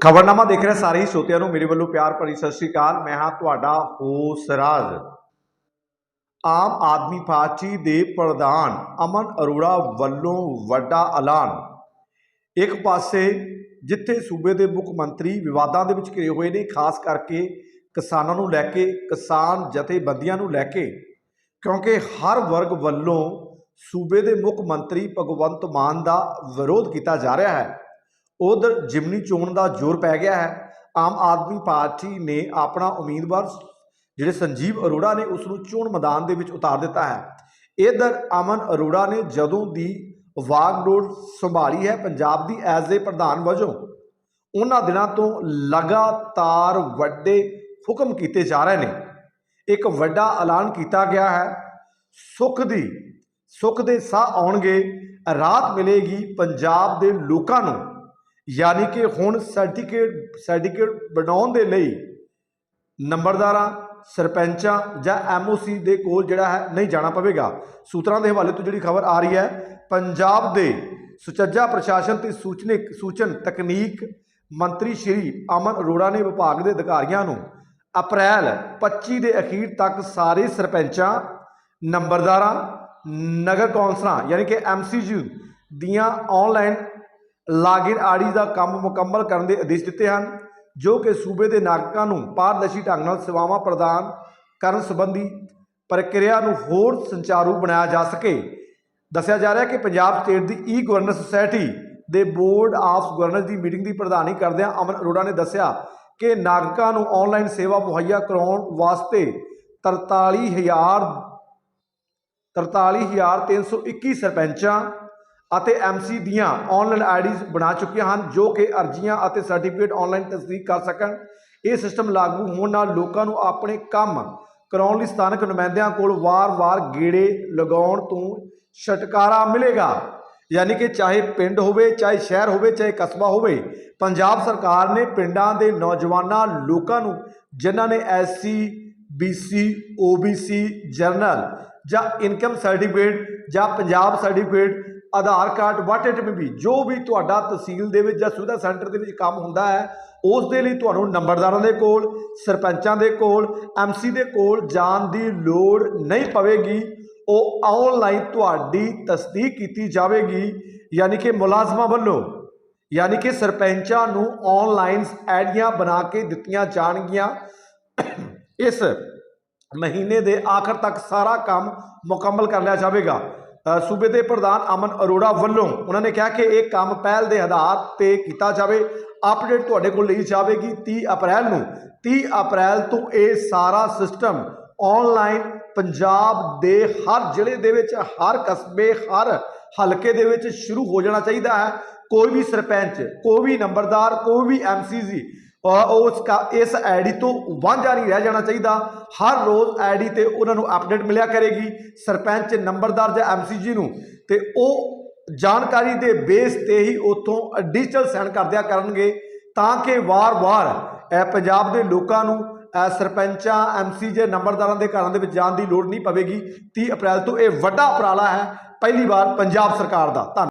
ਖਬਰਨਾਮਾ ਦੇਖ ਰਹੇ ਸਾਰੇ ਹੀ ਸਰੋਤਿਆਂ ਨੂੰ ਮੇਰੇ ਵੱਲੋਂ ਪਿਆਰ ਭਰੀ ਸਤਿ ਸ੍ਰੀ ਅਕਾਲ। ਮੈਂ ਹਾਂ ਤੁਹਾਡਾ ਹੋਸ ਰਾਜ। ਆਮ ਆਦਮੀ ਪਾਰਟੀ ਦੇ ਪ੍ਰਧਾਨ ਅਮਨ ਅਰੋੜਾ ਵੱਲੋਂ ਵੱਡਾ ਐਲਾਨ। ਇੱਕ ਪਾਸੇ ਜਿੱਥੇ ਸੂਬੇ ਦੇ ਮੁੱਖ ਮੰਤਰੀ ਵਿਵਾਦਾਂ ਦੇ ਵਿੱਚ ਘਿਰੇ ਹੋਏ ਨੇ, ਖਾਸ ਕਰਕੇ ਕਿਸਾਨਾਂ ਨੂੰ ਲੈ ਕੇ, ਕਿਸਾਨ ਜਥੇਬੰਦੀਆਂ ਨੂੰ ਲੈ ਕੇ, ਕਿਉਂਕਿ ਹਰ ਵਰਗ ਵੱਲੋਂ ਸੂਬੇ ਦੇ ਮੁੱਖ ਮੰਤਰੀ ਭਗਵੰਤ ਮਾਨ ਦਾ ਵਿਰੋਧ ਕੀਤਾ ਜਾ ਰਿਹਾ ਹੈ। ਉਧਰ ਜਿਮਨੀ ਚੋਣ ਦਾ ਜ਼ੋਰ ਪੈ ਗਿਆ ਹੈ। ਆਮ ਆਦਮੀ ਪਾਰਟੀ ਨੇ ਆਪਣਾ ਉਮੀਦਵਾਰ ਜਿਹੜੇ ਸੰਜੀਵ ਅਰੋੜਾ ਨੇ ਉਸ ਨੂੰ ਚੋਣ ਮੈਦਾਨ ਦੇ ਵਿੱਚ ਉਤਾਰ ਦਿੱਤਾ ਹੈ। ਇਧਰ ਅਮਨ ਅਰੋੜਾ ਨੇ ਜਦੋਂ ਦੀ ਵਾਗਡੋਰ ਸੰਭਾਲੀ ਹੈ ਪੰਜਾਬ ਦੀ ਐਜ਼ ਦੇ ਪ੍ਰਧਾਨ ਵਜੋਂ, ਉਹਨਾਂ ਦਿਨਾਂ ਤੋਂ ਲਗਾਤਾਰ ਵੱਡੇ ਹੁਕਮ ਕੀਤੇ ਜਾ ਰਹੇ ਨੇ। ਇੱਕ ਵੱਡਾ ਐਲਾਨ ਕੀਤਾ ਗਿਆ ਹੈ, ਸੁੱਖ ਦੀ, ਸੁੱਖ ਦੇ ਸਾਹ ਆਉਣਗੇ, ਰਾਤ ਮਿਲੇਗੀ ਪੰਜਾਬ ਦੇ ਲੋਕਾਂ ਨੂੰ। ਯਾਨੀ ਕਿ ਹੁਣ ਸਰਟੀਫਿਕੇਟ ਸਰਟੀਫਿਕੇਟ ਬਣਾਉਣ ਦੇ ਲਈ ਨੰਬਰਦਾਰਾਂ, ਸਰਪੰਚਾਂ ਜਾਂ ਐਮਓਸੀ ਦੇ ਕੋਲ ਜਿਹੜਾ ਹੈ ਨਹੀਂ ਜਾਣਾ ਪਵੇਗਾ। ਸੂਤਰਾਂ ਦੇ ਹਵਾਲੇ ਤੋਂ ਜਿਹੜੀ ਖਬਰ ਆ ਰਹੀ ਹੈ, ਪੰਜਾਬ ਦੇ ਸੁਚੱਜਾ ਪ੍ਰਸ਼ਾਸਨ ਤੇ ਸੂਚਨਿਕ ਸੂਚਨ ਤਕਨੀਕ ਮੰਤਰੀ ਸ਼੍ਰੀ ਅਮਨ ਅਰੋੜਾ ਨੇ ਵਿਭਾਗ ਦੇ ਅਧਿਕਾਰੀਆਂ ਨੂੰ ਅਪ੍ਰੈਲ 25 ਦੇ ਅਖੀਰ ਤੱਕ ਸਾਰੇ ਸਰਪੰਚਾਂ, ਨੰਬਰਦਾਰਾਂ, ਨਗਰ ਕੌਂਸਲਾਂ, ਯਾਨੀ ਕਿ ਐਮਸੀਯੂ ਦੀਆਂ ਆਨਲਾਈਨ ਲਾਗਿਨ ਆੜੀ ਦਾ ਕੰਮ ਮੁਕੰਮਲ ਕਰਨ ਦੇ ਆਦੇਸ਼ ਦਿੱਤੇ ਹਨ, ਜੋ ਕਿ ਸੂਬੇ ਦੇ ਨਾਗਰਿਕਾਂ ਨੂੰ ਪਾਰਦਰਸ਼ੀ ਢੰਗ ਨਾਲ ਸੇਵਾਵਾਂ ਪ੍ਰਦਾਨ ਕਰਨ ਸੰਬੰਧੀ ਪ੍ਰਕਿਰਿਆ ਨੂੰ ਹੋਰ ਸੰਚਾਰੂ ਬਣਾਇਆ ਜਾ ਸਕੇ। ਦੱਸਿਆ ਜਾ ਰਿਹਾ ਹੈ ਕਿ ਪੰਜਾਬ ਸਟੇਟ ਦੀ ਈ ਗਵਰਨੈਂਸ ਸੁਸਾਇਟੀ ਦੇ ਬੋਰਡ ਆਫ ਗਵਰਨਰਸ ਦੀ ਮੀਟਿੰਗ ਦੀ ਪ੍ਰਧਾਨੀ ਕਰਦਿਆਂ ਅਮਨ ਅਰੋੜਾ ਨੇ ਦੱਸਿਆ ਕਿ ਨਾਗਰਿਕਾਂ ਨੂੰ ਆਨਲਾਈਨ ਸੇਵਾ ਮੁਹੱਈਆ ਕਰਾਉਣ ਵਾਸਤੇ 43000 43321 ਸਰਪੰਚਾਂ ਅਤੇ ਐਮਸੀ ਦੀਆਂ ਆਨਲਾਈਨ ਆਈਡੀਜ਼ ਬਣਾ ਚੁੱਕੀਆਂ ਹਨ, ਜੋ ਕਿ ਅਰਜ਼ੀਆਂ ਅਤੇ ਸਰਟੀਫਿਕੇਟ ਆਨਲਾਈਨ ਤਸਦੀਕ ਕਰ ਸਕਣ। ਇਹ ਸਿਸਟਮ ਲਾਗੂ ਹੋਣ ਨਾਲ ਲੋਕਾਂ ਨੂੰ ਆਪਣੇ ਕੰਮ ਕਰਾਉਣ ਲਈ ਸਥਾਨਕ ਨੁਮਾਇੰਦਿਆਂ ਕੋਲ ਵਾਰ-ਵਾਰ ਗੇੜੇ ਲਗਾਉਣ ਤੋਂ ਛੁਟਕਾਰਾ ਮਿਲੇਗਾ। ਯਾਨੀ ਕਿ ਚਾਹੇ ਪਿੰਡ ਹੋਵੇ, ਚਾਹੇ ਸ਼ਹਿਰ ਹੋਵੇ, ਚਾਹੇ ਕਸਬਾ ਹੋਵੇ, ਪੰਜਾਬ ਸਰਕਾਰ ਨੇ ਪਿੰਡਾਂ ਦੇ ਨੌਜਵਾਨਾਂ, ਲੋਕਾਂ ਨੂੰ, ਜਿਨ੍ਹਾਂ ਨੇ ਐਸਸੀ ਬੀਸੀ ਓਬੀਸੀ ਜਰਨਲ ਜਾਂ ਇਨਕਮ ਸਰਟੀਫਿਕੇਟ ਜਾਂ Punjab certificate Aadhaar card what it may be ਜੋ ਵੀ ਤੁਹਾਡਾ ਤਹਿਸੀਲ ਦੇ ਵਿੱਚ ਜਾਂ ਸੁਵਿਧਾ ਸੈਂਟਰ ਦੇ ਵਿੱਚ ਕੰਮ ਹੁੰਦਾ ਹੈ, ਉਸ ਦੇ ਲਈ ਤੁਹਾਨੂੰ ਨੰਬਰਦਾਰਾਂ ਦੇ ਕੋਲ, ਸਰਪੰਚਾਂ ਦੇ ਕੋਲ ਐਮਸੀ ਦੇ ਕੋਲ ਜਾਣ ਦੀ ਲੋੜ ਨਹੀਂ ਪਵੇਗੀ। ਉਹ ਆਨਲਾਈਨ ਤੁਹਾਡੀ ਤਸਦੀਕ ਕੀਤੀ ਜਾਵੇਗੀ। ਯਾਨੀ ਕਿ ਮੁਲਾਜ਼ਮਾਂ ਵੱਲੋਂ, ਯਾਨੀ ਕਿ ਸਰਪੰਚਾਂ ਨੂੰ ਆਨਲਾਈਨ ਐਡੀਆਂ ਬਣਾ ਕੇ ਦਿੱਤੀਆਂ ਜਾਣਗੀਆਂ। ਇਸ ਮਹੀਨੇ ਦੇ ਆਖਰ ਤੱਕ ਸਾਰਾ ਕੰਮ ਮੁਕੰਮਲ ਕਰ ਲਿਆ ਜਾਵੇਗਾ। ਸੂਬੇ ਦੇ ਪ੍ਰਧਾਨ ਅਮਨ ਅਰੋੜਾ ਵੱਲੋਂ ਉਹਨਾਂ ਨੇ ਕਿਹਾ ਕਿ ਇਹ ਕੰਮ ਪਹਿਲ ਦੇ ਆਧਾਰ ਤੇ ਕੀਤਾ ਜਾਵੇ। ਅਪਡੇਟ ਤੁਹਾਡੇ ਕੋਲ ਲਈ ਜਾਵੇਗੀ 30 ਅਪ੍ਰੈਲ ਨੂੰ। 30 ਅਪ੍ਰੈਲ ਤੋਂ ਇਹ ਸਾਰਾ ਸਿਸਟਮ ਆਨਲਾਈਨ ਪੰਜਾਬ ਦੇ ਹਰ ਜ਼ਿਲ੍ਹੇ ਦੇ ਵਿੱਚ, ਹਰ ਕਸਬੇ, ਹਰ ਹਲਕੇ ਦੇ ਵਿੱਚ ਸ਼ੁਰੂ ਹੋ ਜਾਣਾ ਚਾਹੀਦਾ ਹੈ। ਕੋਈ ਵੀ ਸਰਪੰਚ, ਕੋਈ ਵੀ ਨੰਬਰਦਾਰ, ਕੋਈ ਵੀ ਐਮਸੀਜੀ ਉਸ ਕਾ ਇਸ ਆਈਡੀ ਤੋਂ ਵਾਂਝਾ ਨਹੀਂ ਰਹਿ ਜਾਣਾ ਚਾਹੀਦਾ। ਹਰ ਰੋਜ਼ ਆਈਡੀ ਤੇ ਉਹਨਾਂ ਨੂੰ ਅਪਡੇਟ ਮਿਲਿਆ ਕਰੇਗੀ। ਸਰਪੰਚ ਨੰਬਰਦਾਰ ਜਾਂ ਐਮਸੀਜੀ ਨੂੰ। ਤੇ ਉਹ ਜਾਣਕਾਰੀ ਦੇ ਬੇਸ ਤੇ ਹੀ ਉਥੋਂ ਡਿਜੀਟਲ ਸੈਂਡ ਕਰਦਿਆ ਕਰਨਗੇ ਤਾਂ ਕਿ ਵਾਰ-ਵਾਰ ਪੰਜਾਬ ਦੇ ਲੋਕਾਂ ਨੂੰ ਅ, ਸਰਪੰਚਾਂ ਐਮਸੀਜੇ ਨੰਬਰਦਾਰਾਂ ਦੇ ਘਰਾਂ ਦੇ ਵਿੱਚ ਜਾਣ ਦੀ ਲੋੜ ਨਹੀਂ ਪਵੇਗੀ। 30 ਅਪ੍ਰੈਲ ਤੋਂ ਇਹ ਵੱਡਾ ਉਪਰਾਲਾ ਹੈ। ਪਹਿਲੀ ਵਾਰ ਪੰਜਾਬ ਸਰਕਾਰ ਦਾ। ਧੰਨਵਾਦ।